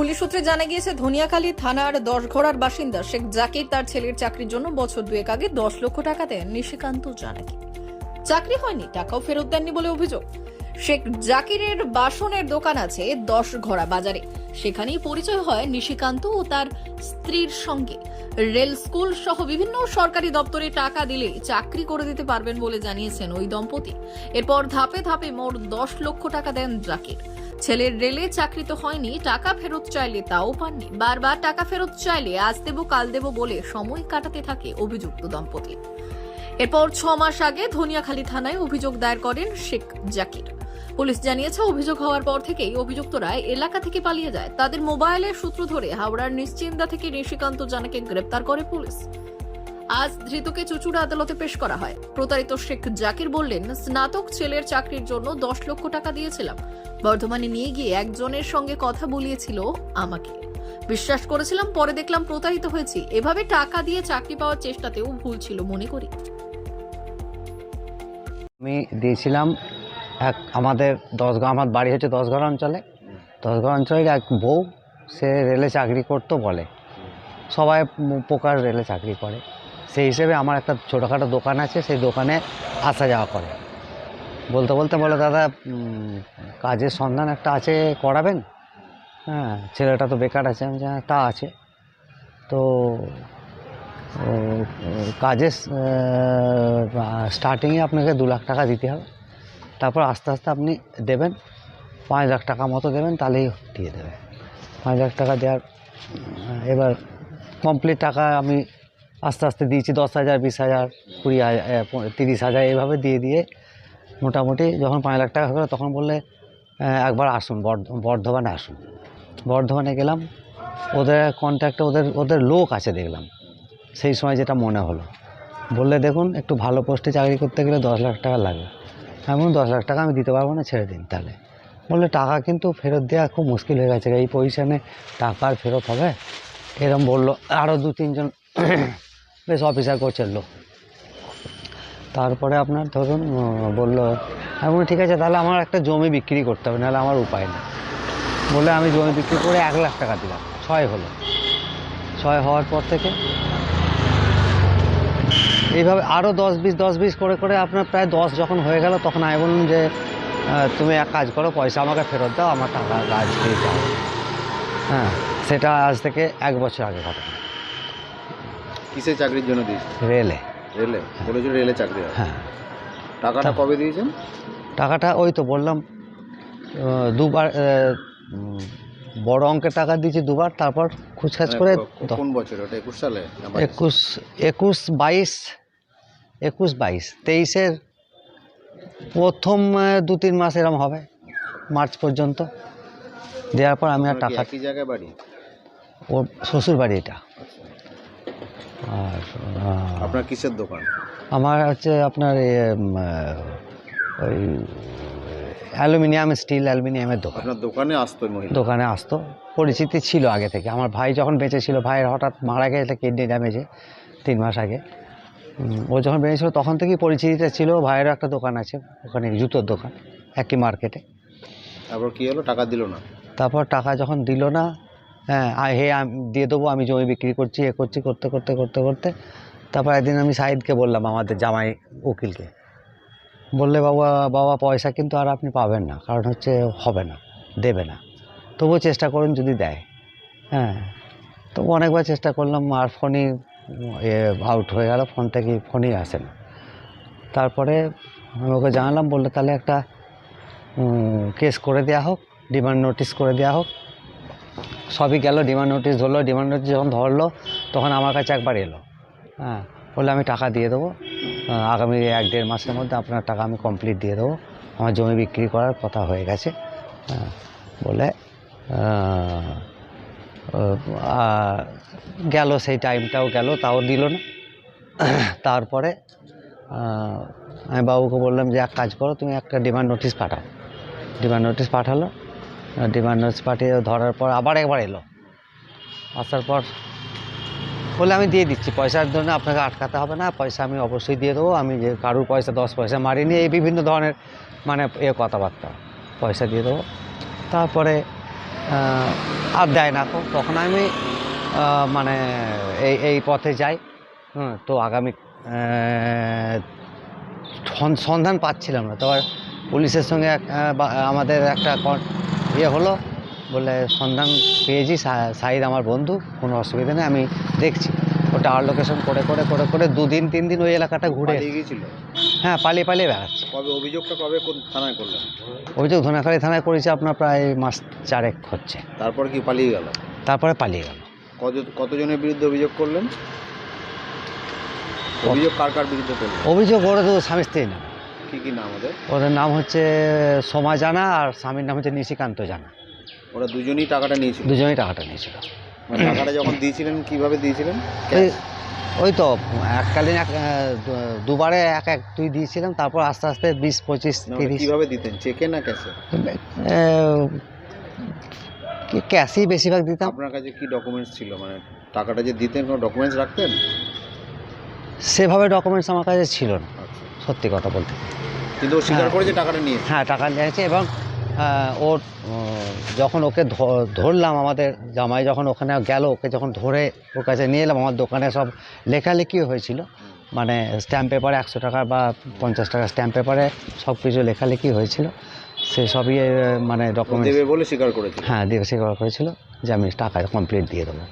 Police সূত্রে জানা গিয়েছে, ধনিয়াখালী থানার দশঘড়ার বাসিন্দা শেখ জাকির তার ছেলের চাকরির জন্য বছর দুয়েক আগে দশ লক্ষ টাকা দেন। নিশিকান্ত জানাকি চাকরি হয়নি, টাকাও ফেরত দেননি বলে অভিযোগ। শেখ জাকিরের বাসনের দোকান আছে দশ ঘোড়া বাজারে। সেখানেই পরিচয় হয় নিশিকান্ত ও তার স্ত্রীর সঙ্গে। রেল স্কুল সহ বিভিন্ন সরকারি দপ্তরে টাকা দিলে চাকরি করে দিতে পারবেন বলে জানিয়েছেন ওই দম্পতি। এরপর ধাপে ধাপে মোট দশ লক্ষ টাকা দেন জাকির। ছেলের রেলে চাকরি তো হয়নি, টাকা ফেরত চাইলে তাও পাননি। বারবার টাকা ফেরত চাইলে আজ দেবো, কাল দেবো বলে সময় কাটাতে থাকে অভিযুক্ত দম্পতি। এরপর ছ মাস আগে ধনিয়াখালী থানায় অভিযোগ দায়ের করেন শেখ জাকির। পুলিশ জানিয়েছে, অভিযোগ হওয়ার পর থেকেই অভিযুক্তরা এলাকা থেকে পালিয়ে যায়। তাদের মোবাইলের সূত্র ধরে হাওড়ার নিশ্চিন্দা থেকে নিশিকান্ত জানাকে গ্রেপ্তার করে পুলিশ। আজ ধৃতকে চুচুড়া আদালতে পেশ করা হয়। প্রতারিত শেখ জাকির বললেন, স্নাতক ছেলের চাকরির জন্য দশ লক্ষ টাকা দিয়েছিলাম। বর্ধমানে নিয়ে গিয়ে একজনের সঙ্গে কথা বলিয়েছিল আমাকে। বিশ্বাস করেছিলাম, পরে দেখলাম প্রতারিত হয়েছি। এভাবে টাকা দিয়ে চাকরি পাওয়ার চেষ্টাতেও ভুল ছিল মনে করি। আমি দিয়েছিলাম এক আমাদের দশগাঁ আমার বাড়ি হচ্ছে দশঘর অঞ্চলে। দশঘর অঞ্চলের এক বউ, সে রেলে চাকরি করতো বলে। সবাই প্রকার রেলে চাকরি করে। সেই হিসেবে আমার একটা ছোটোখাটো দোকান আছে, সেই দোকানে আসা যাওয়া করে। বলতে বলতে বলে, দাদা কাজের সন্ধান একটা আছে, করাবেন? হ্যাঁ ছেলেটা তো বেকার আছে। আমি হ্যাঁ তা আছে। তো কাজের স্টার্টিংয়ে আপনাকে দু লাখ টাকা দিতে হবে। তারপর আস্তে আস্তে আপনি দেবেন পাঁচ লাখ টাকা মতো দেবেন, তাহলেই দিয়ে দেবে। পাঁচ লাখ টাকা দেওয়ার এবার কমপ্লিট টাকা আমি আস্তে আস্তে দিয়েছি, দশ হাজার, বিশ হাজার, কুড়ি হাজার তিরিশ হাজার এইভাবে দিয়ে দিয়ে মোটামুটি যখন পাঁচ লাখ টাকা হলো তখন বললে একবার আসুন, বর্ধ- বর্ধমানে আসুন। বর্ধমানে গেলাম, ওদের কন্ট্যাক্টে ওদের ওদের লোক আছে দেখলাম। সেই সময় যেটা মনে হলো, বললে দেখুন একটু ভালো পোস্টে চাকরি করতে গেলে দশ লাখ টাকা লাগবে আমি বললাম দশ লাখ টাকা আমি দিতে পারব না ছেড়ে দিন তাহলে। বললে টাকা কিন্তু ফেরত দেওয়া খুব মুশকিল হয়ে গেছে এই পজিশানে টাকা আর ফেরত হবে? এরম বলল আরও দু তিনজন বেশ অফিসার করছে লোক। তারপরে আপনার ধরুন বলল আমি বলি, ঠিক আছে তাহলে আমার একটা জমি বিক্রি করতে হবে নাহলে আমার উপায় নেই। বলে আমি জমি বিক্রি করে এক লাখ টাকা দিলাম। ছয় হলো। ছয় হওয়ার পর থেকে এইভাবে আরও দশ বিশ দশ বিশ করে করে আপনার প্রায় দশ যখন হয়ে গেল তখন আমি বললাম যে তুমি এক কাজ করো পয়সা আমাকে ফেরত দাও আমার টাকা কাজ দিয়ে যাও। হ্যাঁ সেটা আজ থেকে এক বছর আগে ঘটনা। কিসের চাকরির জন্য দিয়েছেন? রেলে। রেলে? বলেছিল রেলে চাকরি হ্যাঁ। টাকাটা কবে দিয়েছেন? টাকাটা ওই তো বললাম দুবার বড় অঙ্কের টাকা দিয়েছি দুবার তারপর খুচখাচ করে মানে কোন বছর? ওটা একুশ সালে একুশ একুশ বাইশ একুশ বাইশ তেইশের প্রথম দু তিন মাস এরম হবে মার্চ পর্যন্ত। দেওয়ার পর আমি আর কি টাকা একই জায়গায় বাড়ি? ওর শ্বশুর বাড়ি এটা। আর আপনার কিসের দোকান? আমার হচ্ছে আপনার ওই অ্যালুমিনিয়াম স্টিল অ্যালুমিনিয়ামের দোকান। আপনার দোকানে আসতো দোকানে আসতো। পরিচিতি ছিল আগে থেকে। আমার ভাই যখন বেঁচে ছিল ভাইয়ের হঠাৎ মারা গেছে কিডনি ড্যামেজে তিন মাস আগে। ও যখন বেঁচেছিল তখন থেকেই পরিচিতিটা ছিল ভাইয়েরও একটা দোকান আছে ওখানে জুতোর দোকান একই মার্কেটে তারপর কি হলো? টাকা দিল না? তারপর টাকা যখন দিল না হ্যাঁ হে আমি দিয়ে দেবো আমি জমি বিক্রি করছি এ করছি করতে করতে করতে করতে। তারপর একদিন আমি সাইদকে বললাম আমাদের জামাই উকিলকে। বললে বাবা বাবা পয়সা কিন্তু আর আপনি পাবেন না কারণ হচ্ছে হবে না দেবে না। তবুও চেষ্টা করুন যদি দেয়। হ্যাঁ তবু অনেকবার চেষ্টা করলাম আর ফোনই আউট হয়ে গেল ফোন থেকে ফোনই আসে না। তারপরে আমি ওকে জানালাম, বলল তাহলে একটা কেস করে দেওয়া হোক ডিমান্ড নোটিশ করে দেওয়া হোক। সবই গেল ডিমান্ড নোটিশ ধরলো ডিমান্ড নোটিশ যখন ধরলো, তখন আমার কাছে একবার এলো। হ্যাঁ বললে আমি টাকা দিয়ে দেবো আগামী এক দেড় মাসের মধ্যে আপনার টাকা আমি কমপ্লিট দিয়ে দেবো। আমার জমি বিক্রি করার কথা হয়ে গেছে। হ্যাঁ বলে গেল সেই টাইমটাও গেল, তাও দিল না। তারপরে আমি বাবুকে বললাম যে, এক কাজ করো, তুমি একটা ডিমান্ড নোটিশ পাঠাও। ডিমান্ড নোটিশ পাঠালো। ডিমান্ড নোটিশ পাঠিয়ে ধরার পর আবার একবার এলো। আসার পর বলে আমি দিয়ে দিচ্ছি, পয়সার জন্য আপনাকে আটকাতে হবে না, পয়সা আমি অবশ্যই দিয়ে দেবো। আমি যে কারুর পয়সা, দশ পয়সা মারিনি, এই বিভিন্ন ধরনের মানে এ কথাবার্তা। পয়সা দিয়ে দেবো। তারপরে আর দেয় না তখন আমি মানে এই এই পথে যাই। হ্যাঁ তো আগামী সন- সন্ধান পাচ্ছিলাম না। তো আর পুলিশের সঙ্গে আমাদের একটা ইয়ে হলো, বলে সন্ধান পেয়েছি সাইদ আমার বন্ধু, কোনো অসুবিধা নেই, আমি দেখছি। ও টাওয়ার লোকেশন করে করে করে করে দুদিন তিন দিন ওই এলাকাটা ঘুরে গিয়েছিল? হ্যাঁ পালিয়ে পালিয়ে বেড়াচ্ছে। কবে অভিযোগটা কবে কোন থানায় করলেন? অভিযোগ ধনাখালী থানায় করেছে আপনার প্রায় মাস চারেক হচ্ছে। তারপর কি পালিয়ে গেল? তারপরে পালিয়ে গেল। কত কতজনের বিরুদ্ধে অভিযোগ করলেন? অভিযোগ কার কার বিরুদ্ধে করলেন? অভিযোগ ওরা তো স্বামী স্ত্রী না কি কি নাম ওদের? ওদের নাম হচ্ছে সোমা জানা আর স্বামীর নাম হচ্ছে নিশিকান্ত জানা। ওরা দুজনেই টাকাটা নিয়েছিল? দুজনেই টাকাটা নিয়েছিল। টাকাটা যখন দিয়েছিলেন কীভাবে দিয়েছিলেন? ওই তো এককালীন এক দুবারে এক এক দুই দিয়েছিলাম তারপর আস্তে আস্তে বিশ পঁচিশ মানে তিরিশ কীভাবে দিতেন? চেকে না ক্যাশে ক্যাশই বেশিরভাগ দিতাম। আপনার কাছে কি ডকুমেন্টস ছিল? মানে টাকাটা যে দিতেন কোনো ডকুমেন্টস রাখতেন? সেভাবে ডকুমেন্টস আমার কাছে ছিল না আচ্ছা। সত্যি কথা বলতে। কিন্তু স্বীকার হ্যাঁ। করেছে টাকাটা নিয়েছে। হ্যাঁ টাকা নিয়েছে এবং ওর যখন ওকে ধরলাম আমাদের জামাই যখন ওখানে গেল ওকে যখন ধরে ওর কাছে নিয়ে এলাম আমার দোকানে সব লেখালেখি হয়েছিল। মানে স্ট্যাম্প পেপারে একশো টাকা বা পঞ্চাশ টাকা স্ট্যাম্প পেপারে সব কিছু লেখালেখি হয়েছিল। সে সবই মানে ডকুমেন্ট দেবে বলে স্বীকার করেছে হ্যাঁ দিয়ে স্বীকার করেছিল যে আমি টাকা কমপ্লিট দিয়ে দেবো।